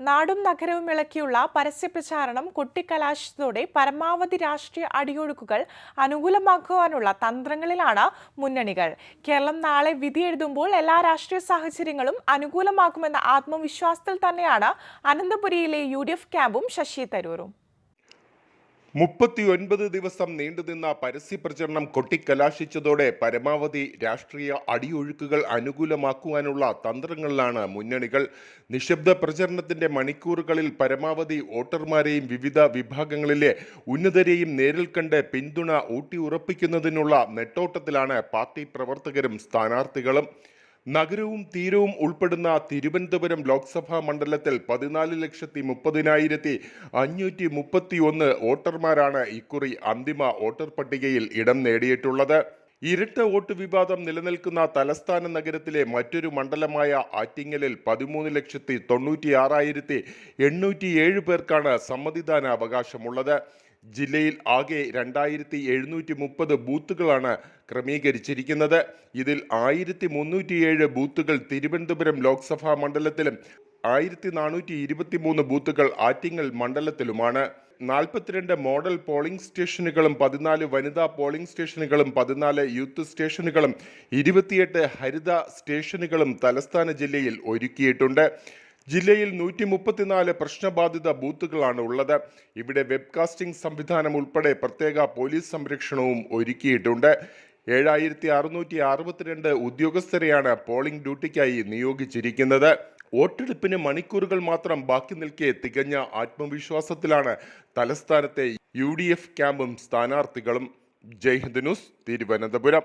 നാടും നഗരവും ഇളക്കിയുള്ള പരസ്യപ്രചാരണം കൊട്ടിക്കലാശത്തോടെ പരമാവധി രാഷ്ട്രീയ അടിയൊഴുക്കുകൾ അനുകൂലമാക്കുവാനുള്ള തന്ത്രങ്ങളിലാണ് മുന്നണികൾ. കേരളം നാളെ വിധി എഴുതുമ്പോൾ എല്ലാ രാഷ്ട്രീയ സാഹചര്യങ്ങളും അനുകൂലമാക്കുമെന്ന ആത്മവിശ്വാസത്തിൽ തന്നെയാണ് അനന്തപുരിയിലെ യു ക്യാമ്പും ശശി തരൂരും. മുപ്പത്തിയൊൻപത് ദിവസം നീണ്ടുനിന്ന പരസ്യപ്രചരണം കൊട്ടിക്കലാശിച്ചതോടെ പരമാവധി രാഷ്ട്രീയ അടിയൊഴുക്കുകൾ അനുകൂലമാക്കുവാനുള്ള തന്ത്രങ്ങളിലാണ് മുന്നണികൾ. നിശബ്ദ പ്രചരണത്തിന്റെ മണിക്കൂറുകളിൽ പരമാവധി വോട്ടർമാരെയും വിവിധ വിഭാഗങ്ങളിലെ ഉന്നതരെയും നേരിൽ കണ്ട് പിന്തുണ ഊട്ടിയുറപ്പിക്കുന്നതിനുള്ള നെട്ടോട്ടത്തിലാണ് പാർട്ടി പ്രവർത്തകരും സ്ഥാനാർത്ഥികളും. നഗരവും തീരവും ഉൾപ്പെടുന്ന തിരുവനന്തപുരം ലോക്സഭാ മണ്ഡലത്തിൽ പതിനാല് ലക്ഷത്തി മുപ്പതിനായിരത്തി അഞ്ഞൂറ്റി മുപ്പത്തി ഒന്ന് വോട്ടർമാരാണ് ഇക്കുറി അന്തിമ വോട്ടർ പട്ടികയിൽ ഇടം നേടിയിട്ടുള്ളത്. ഇരട്ട വോട്ട് വിവാദം നിലനിൽക്കുന്ന തലസ്ഥാന നഗരത്തിലെ മറ്റൊരു മണ്ഡലമായ ആറ്റിങ്ങലിൽ പതിമൂന്ന് ലക്ഷത്തി തൊണ്ണൂറ്റി ആറായിരത്തി എണ്ണൂറ്റി ഏഴ് പേർക്കാണ് സമ്മതിദാന അവകാശമുള്ളത് ജില്ലയിൽ ആകെ രണ്ടായിരത്തി എഴുന്നൂറ്റി മുപ്പത് ബൂത്തുകളാണ് ക്രമീകരിച്ചിരിക്കുന്നത്. ഇതിൽ ആയിരത്തി മുന്നൂറ്റിയേഴ് ബൂത്തുകൾ തിരുവനന്തപുരം ലോക്സഭാ മണ്ഡലത്തിലും ആയിരത്തി നാനൂറ്റി ഇരുപത്തി മൂന്ന് ബൂത്തുകൾ ആറ്റിങ്ങൽ മണ്ഡലത്തിലുമാണ്. നാൽപ്പത്തിരണ്ട് മോഡൽ പോളിംഗ് സ്റ്റേഷനുകളും പതിനാല് വനിതാ പോളിംഗ് സ്റ്റേഷനുകളും പതിനാല് യൂത്ത് സ്റ്റേഷനുകളും ഇരുപത്തിയെട്ട് ഹരിത സ്റ്റേഷനുകളും തലസ്ഥാന ജില്ലയിൽ ഒരുക്കിയിട്ടുണ്ട്. ജില്ലയിൽ നൂറ്റി മുപ്പത്തിനാല് പ്രശ്നബാധിത ബൂത്തുകളാണ് ഉള്ളത്. ഇവിടെ വെബ്കാസ്റ്റിംഗ് സംവിധാനം ഉൾപ്പെടെ പ്രത്യേക പോലീസ് സംരക്ഷണവും ഒരുക്കിയിട്ടുണ്ട്. ഏഴായിരത്തി അറുന്നൂറ്റി അറുപത്തിരണ്ട് ഉദ്യോഗസ്ഥരെയാണ് പോളിംഗ് ഡ്യൂട്ടിക്കായി നിയോഗിച്ചിരിക്കുന്നത്. വോട്ടെടുപ്പിന് മണിക്കൂറുകൾ മാത്രം ബാക്കി നിൽക്കെ തികഞ്ഞ ആത്മവിശ്വാസത്തിലാണ് തലസ്ഥാനത്തെ യു ഡി എഫ് ക്യാമ്പും സ്ഥാനാർത്ഥികളും. ജയ്ഹിന്ദ് ന്യൂസ് തിരുവനന്തപുരം.